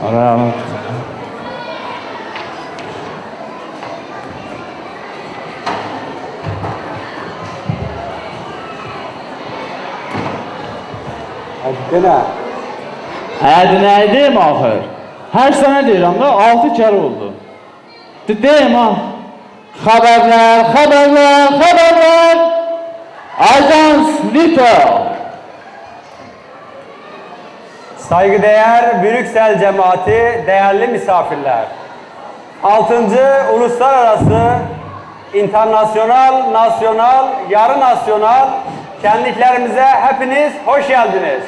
Ờ, ờ, thế nào? Hadi neydim axır? Hər sənə deyirəm də 6 kere oldu. De deyim ha. Xəbərlər, xəbərlər, xəbərlər. Ajans Lito. Saygıdeğer Brüksel cemaati, değerli misafirler. 6. Uluslararası internasyonal, nasyonal, yarı nasyonal şenliklerimize hepiniz hoş geldiniz.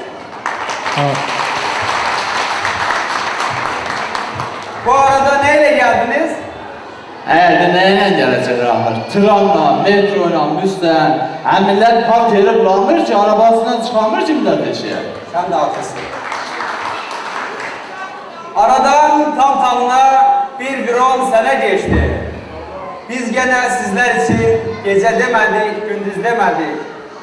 Bu arada neyle geldiniz? Nə ilə gələcək axır? Tramla, metroyla, müstən. Həm millət park yeri bulamır ki, arabasından çıxamır ki, millət eşiyə. Sen de haklısın. Aradan tam tamına bir bir on sene geçti. Biz gene sizler için gece demedik, gündüz demedik.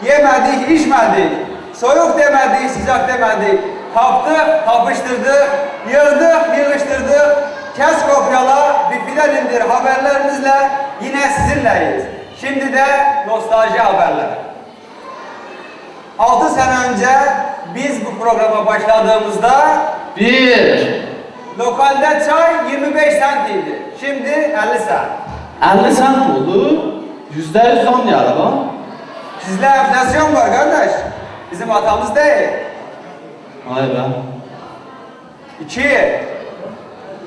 Yemedik, içmedik. Soğuk demedik, sıcak demedik. Kaptık, kapıştırdık, yığdık, yığıştırdık. Kes kopyala, bir filan indir haberlerimizle yine sizinleyiz. Şimdi de nostalji haberler. 6 sene önce biz bu programa başladığımızda Bir, lokalde çay 25 cent idi. Şimdi 50 cent. 50 sent oldu, yüzde yüz zam geldi bak. Sizde enflasyon var kardeş. Bizim hatamız değil. Vay be. İki,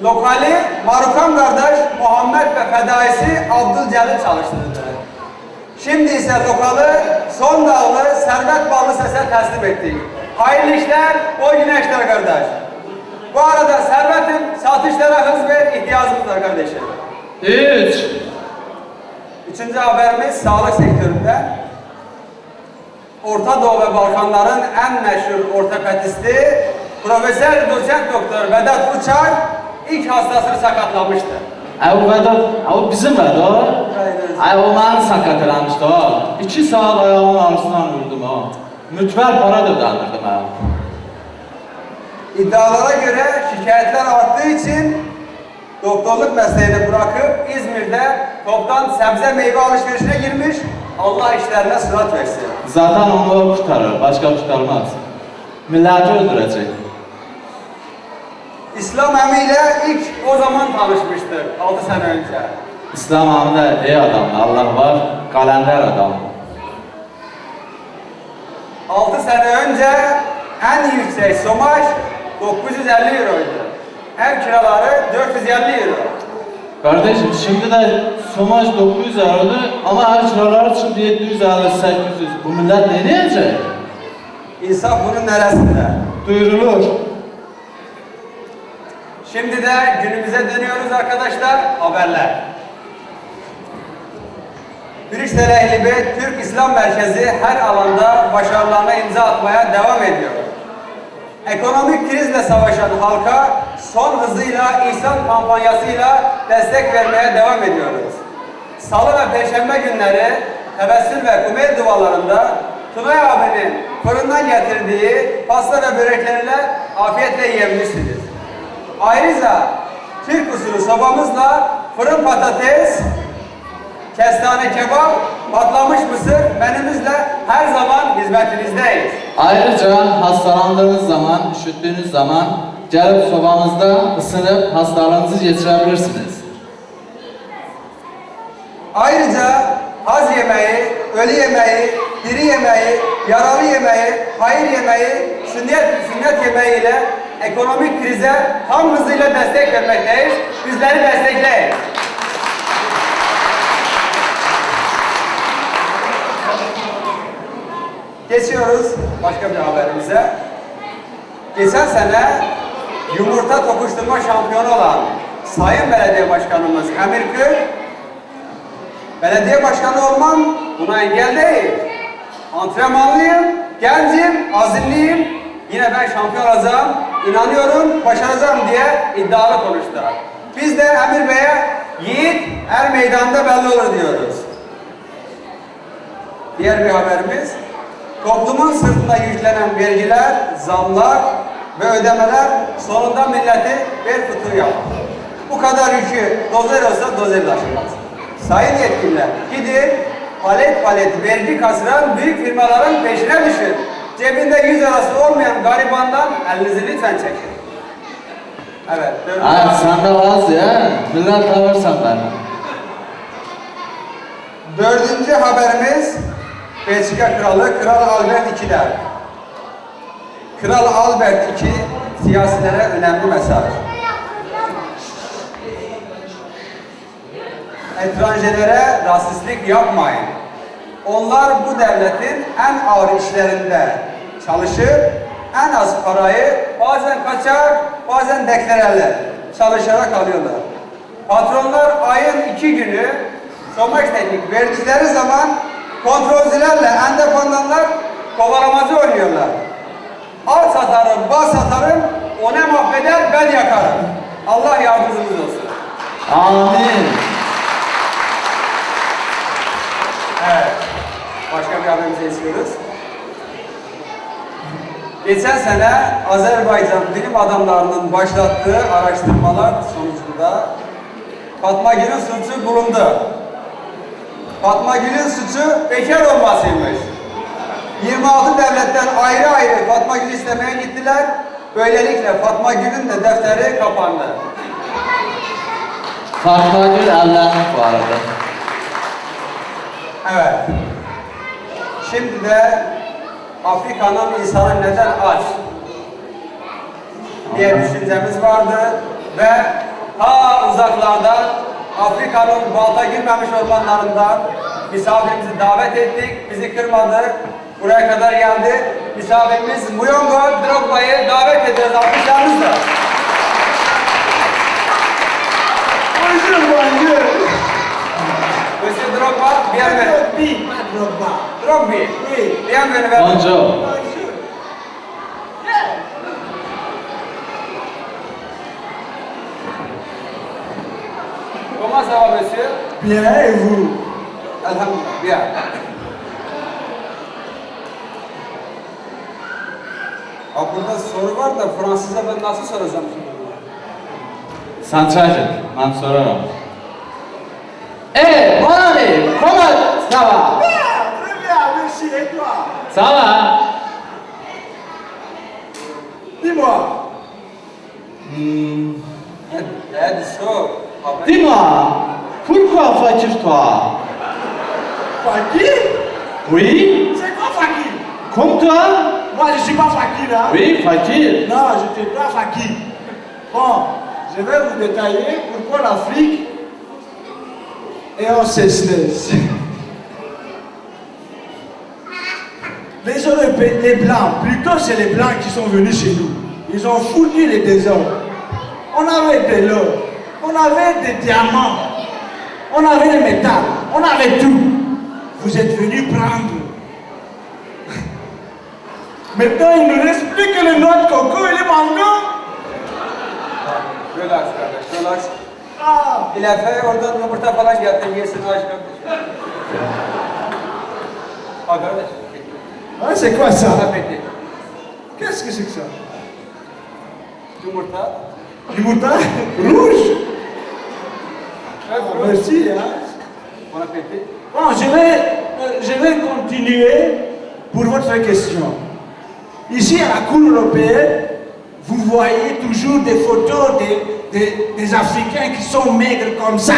lokali Marukan kardeş Muhammed ve fedaisi Abdülcelil çalıştırdı. Şimdi ise lokalı son dağlı servet bağlı sese teslim ettik. Hayırlı işler, bol güneşler kardeş. Bu arada servetin satışlara hız ve ihtiyacımız var kardeşim. Üç, Üçüncü haberimiz sağlık sektöründe. Orta Doğu ve Balkanların en meşhur ortopedisti Profesör Doçent Doktor Vedat Uçar ilk hastasını sakatlamıştı. Ay o Vedat, ay o bizim Vedat. Ay o məni sakat eləmişdi ha. İki saat ayağımın arasından vurdum ha. Mütver para da ödəndirdim ha. İddialara göre şikayetler arttığı için doktorluk mesleğini bırakıp İzmir'de toptan sebze meyve alışverişine girmiş. Allah işlerine sırat versin. Zaten onu o kurtarır, başka kurtarmaz. Milleti öldürecek. İslam emiyle ilk o zaman tanışmıştık 6 sene önce. İslam amında iyi adam, Allah var, kalender adam. 6 sene önce en yüksek somaj 950 euroydu. Ev kiraları 450 euro. Kardeşim şimdi de somaj 900 eurodu ama ev kiraları şimdi 750 800. Bu millet ne diyecek? İnsaf bunun neresinde? Duyurulur. Şimdi de günümüze dönüyoruz arkadaşlar. Haberler. Brüksel Ehlibe Türk İslam Merkezi her alanda başarılarına imza atmaya devam ediyor. Ekonomik krizle savaşan halka son hızıyla İhsan kampanyasıyla destek vermeye devam ediyoruz. Salı ve Perşembe günleri tebessüm ve kumel duvalarında Tunay abinin fırından getirdiği pasta ve börekleriyle afiyetle yiyebilirsiniz. Ayrıca Türk usulü sobamızla fırın patates, kestane kebap, patlamış mısır menümüzle her zaman hizmetinizdeyiz. Ayrıca hastalandığınız zaman, üşüttüğünüz zaman gelip sobamızda ısınıp hastalığınızı geçirebilirsiniz. Ayrıca haz yemeği, ölü yemeği, diri yemeği, yaralı yemeği, hayır yemeği, sünnet, sünnet yemeği ile ekonomik krize tam hızıyla destek vermekteyiz. Bizleri destekleyin. Geçiyoruz başka bir haberimize. Geçen sene yumurta tokuşturma şampiyonu olan Sayın Belediye Başkanımız Emir Kök Belediye başkanı olmam buna engel değil. Antrenmanlıyım, gencim, azimliyim. Yine ben şampiyon olacağım. İnanıyorum başaracağım diye iddialı konuştu. Biz de Emir Bey'e yiğit er meydanda belli olur diyoruz. Diğer bir haberimiz, toplumun sırtına yüklenen vergiler, zamlar ve ödemeler sonunda milleti bel fıtığı yapar. Bu kadar yükü dozer olsa dozer taşımaz. Sayın yetkililer, gidin palet palet vergi kasıran büyük firmaların peşine düşün. Cebinde yüz arası olmayan garibandan elinizi lütfen çekin. Evet. sen de az ya. Millet kalırsan ben. Dördüncü haberimiz Belçika Kralı Kral Albert II'den. Kral Albert II siyasilere önemli mesaj. Etranjelere rasistlik yapmayın. Onlar bu devletin en ağır işlerinde çalışır, en az parayı bazen kaçar, bazen deklarerler. Çalışarak alıyorlar. Patronlar ayın iki günü Somaş teknik verdikleri zaman kontrolcülerle endepandanlar kovalamacı oynuyorlar. Al satarım, bal satarım, o ne mahveder ben yakarım. Allah yardımcımız olsun. Amin. Evet. Başka bir haberimize istiyoruz. Geçen sene Azerbaycan bilim adamlarının başlattığı araştırmalar sonucunda Fatma Gül'ün suçu bulundu. Fatma Gül'ün suçu bekar olmasıymış. 26 devletten ayrı ayrı Fatma Gül istemeye gittiler. Böylelikle Fatma Gül'ün de defteri kapandı. Fatma Gül evlenmek vardı. Evet. Şimdi de Afrika'nın insanı neden aç diye düşüncemiz vardı ve ta uzaklardan Afrika'nın balta girmemiş ormanlarından misafirimizi davet ettik, bizi kırmadı, buraya kadar geldi. Misafirimiz Muyongo Drogba'yı davet ediyoruz alkışlarınızla. Monsieur Drogba, bienvenue. Drogba. Drogby, Oui. bienvenue. vers- Bonjour. Bonjour. Comment ça va monsieur? Bien, et vous Elhamdülillah, bien. Ha burada soru var da Fransızca ben nasıl soracağım şimdi? Sen çekil. Ben sorarım. Pourquoi fakir toi? Fakir Oui? C'est quoi Fakir Comme toi? Moi, je ne suis pas Fakir, hein Oui, fakir. Non, je ne suis pas Fakir. Bon, je vais vous détailler pourquoi l'Afrique est en cesse Les Européens, les Blancs, plutôt c'est les Blancs qui sont venus chez nous. Ils ont fourni les désordres. On avait de l'or, on avait des diamants, on avait le métal, on avait tout. Vous êtes venus prendre. Maintenant, il ne reste plus que les noix de coco et les mangots. Relax kardeş, relax. Ah, İlafe oradan yumurta falan getir, yesin aşkım. Ha kardeş. ah, c'est quoi ça? Qu'est-ce que c'est que ça? Yumurta. Du moutarde? Rouge? Ah, buyur. Merci. Hein. Bana peki. Bon, je vais, euh, je vais continuer pour votre question. Ici, à la Cour européenne, vous voyez toujours des photos des, des- Africains qui sont maigres comme ça.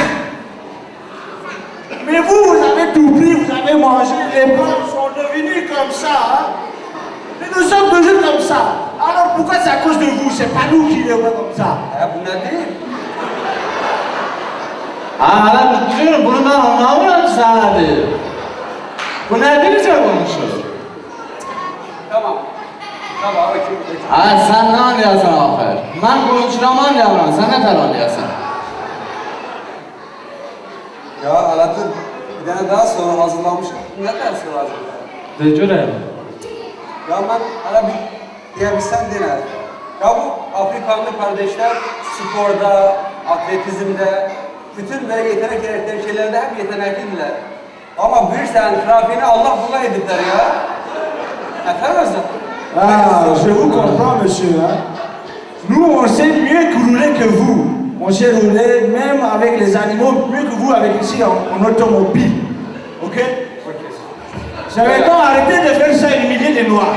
Mais vous, vous avez tout pris, vous avez mangé, les blancs sont devenus comme ça. hein. Mais nous sommes toujours comme ça. Alors pourquoi c'est à cause de vous? C'est pas nous qui les voyons comme ça. Ha hala biliyorum bunu ben anlamıyorum sana diyor. Bu ne dilce konuşur? Tamam. Tamam, okey. Ha, sen ne anlıyorsun afer? Ben konuşuram anlayamam, sen ne kadar anlıyorsun? Ya Alaaddin, bir tane daha soru hazırlamışım. Ne kadar soru hazırladın? De göreyim. Ya ben hala bir diyebilsem diner. Ya bu Afrikanlı kardeşler sporda, atletizmde, bütün böyle yetenek gerektiren şeylerde hep yeteneklidirler. Ama bir sen trafiğini Allah bula edipler ya. Efendim? Ah, je vous comprends, monsieur. hein. Nous, on sait mieux rouler que vous. On sait rouler même avec les animaux mieux que vous avec ici en, en automobile. Ok? C'est maintenant arrêtez de faire ça et humilier les noirs.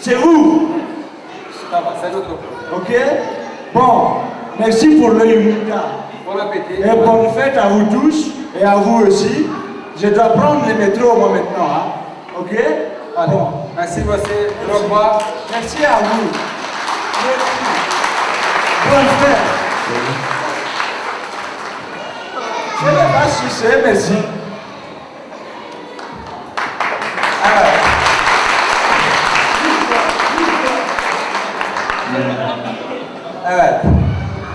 C'est vous. Sen otur. Ok? Bon, merci pour le humilité. Bon appétit. Et bonne fête à vous tous et à vous aussi. Je dois prendre le métro moi maintenant. hein. Ok? Allez. Bon. Merci, monsieur Drogba. Merci à vous. Merci. Bonne fête. Je ne vais pas sucer, merci. Evet. Evet.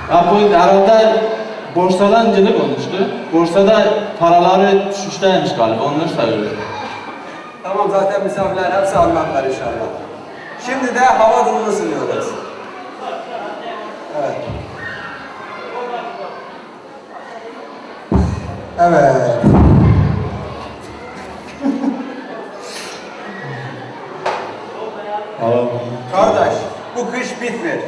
Ya borsadan incini konuştu. Borsada paraları düşüşteymiş galiba, onları söylüyor. Tamam zaten misafirler hepsi anlatlar inşallah. Şimdi de hava durumunu sunuyoruz. Evet. Evet. Kardeş, bu kış bitmir.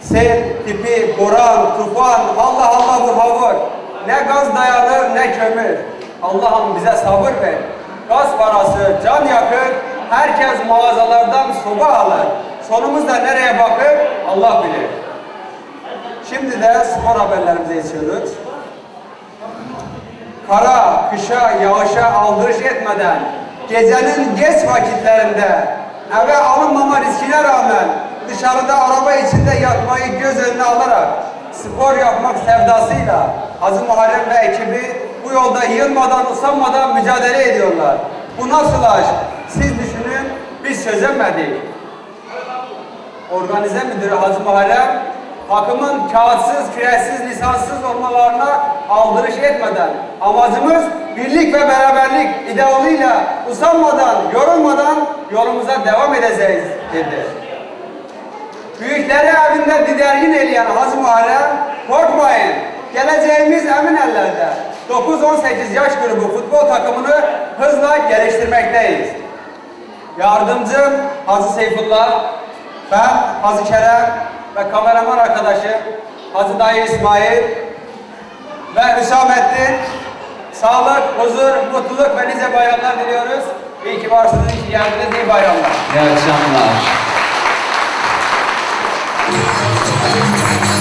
Sel, tipi, boran, tufan, Allah Allah bu havur. Ne gaz dayanır ne kömür. Allah'ım bize sabır ver. Gaz parası, can yakır, herkes mağazalardan soba alır. Sonumuz da nereye bakır Allah bilir. Şimdi de spor haberlerimize geçiyoruz. Kara, kışa, yağışa aldırış etmeden gecenin geç vakitlerinde eve alınmama riskine rağmen dışarıda araba içinde yatmayı göz önüne alarak spor yapmak sevdasıyla Hazım Muharrem ve ekibi bu yolda yılmadan usanmadan mücadele ediyorlar. Bu nasıl aşk? Siz düşünün, biz çözemedik. Organize müdürü Hacı Muharrem, takımın kağıtsız, küreksiz, lisanssız olmalarına aldırış etmeden, amacımız birlik ve beraberlik idealıyla usanmadan, yorulmadan yolumuza devam edeceğiz dedi. Büyükleri evinde didergin eleyen Hacı Muharrem, korkmayın, geleceğimiz emin ellerde. 9-18 yaş grubu futbol takımını hızla geliştirmekteyiz. Yardımcım Hacı Seyfullah, ben Hacı Kerem ve kameraman arkadaşım Hacı Dayı İsmail ve Hüsamettin sağlık, huzur, mutluluk ve nice bayramlar diliyoruz. İyi ki varsınız, iyi geldiniz, iyi bayramlar. İyi akşamlar. Thank you.